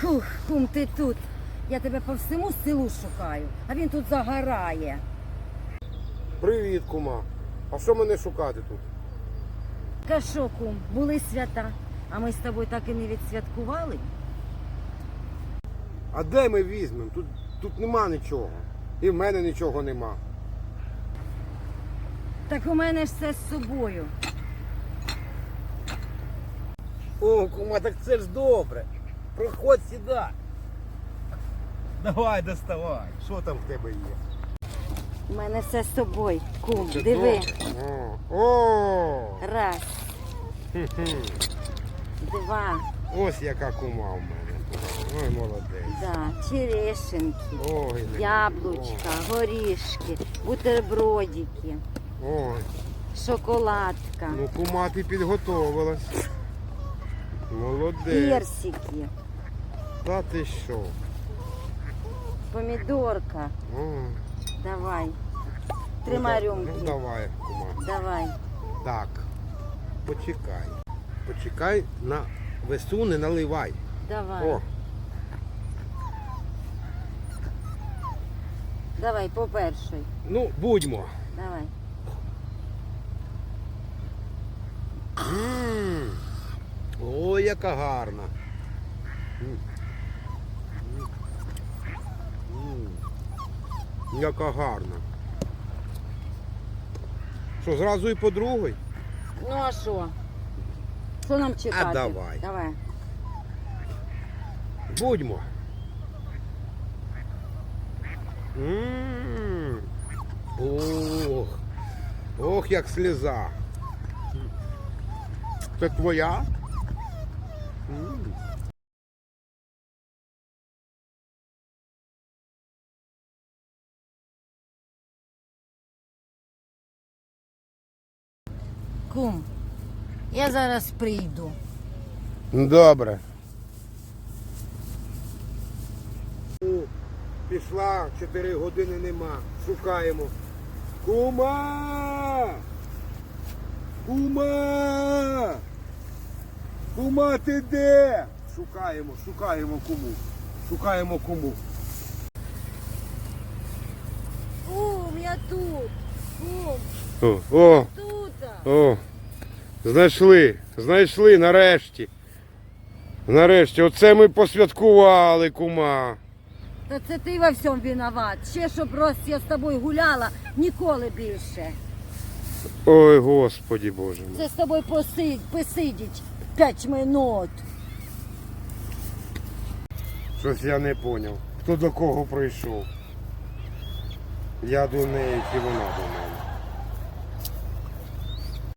Фух, кум, ти тут. Я тебе по всьому селу шукаю, а він тут загорає. Привіт, кума. А що мене шукати тут? Ка що, кум, були свята, а ми з тобою так і не відсвяткували. А де ми візьмемо? Тут, тут нема нічого. І в мене нічого нема. Так у мене ж все з собою. О, кума, так це ж добре. Проходь сюди. Давай, доставай. Що там в тебе є? У мене все з собою. Кум, Це диви. добре. О, О! Раз, хе-хе. два, Ось яка кума в мене. Ой, молодець. да, черешенки, Ой, не- яблучка, горішки, бутербродики, Ой, шоколадка, ну кума ти підготовилась. Молодець. персики, Та ти що? помідорка. О, Давай. ну, Тримай рюмки. Ну давай, кума. Давай. Так. Почекай. Почекай на весу не наливай. Давай. О, Давай, по першій. ну будьмо. Давай. М. Ой, яка гарна. М. М. Яка гарна. Що, зразу і по другій? Ну а що? Що нам чекати? давай. Давай. Будьмо. Ох. Ох, як сліза. Це твоя? Кум, я зараз прийду. Добре. Пішла, 4 години нема. Шукаємо. Кума! Кума! Кума, ти де? Шукаємо, шукаємо куму. Шукаємо куму. Кум, я тут. Кум, О, о, тут. О. Знайшли, знайшли нарешті. Нарешті, оце ми посвяткували, кума. Та це ти во всьому виноват. Ще щоб раз я з тобою гуляла, ніколи більше. Ой, Господі Боже мій. Це з тобою посидь, посидіть п'ять минут. Щось я не зрозумів. Хто до кого прийшов? Я до неї чи вона до мене?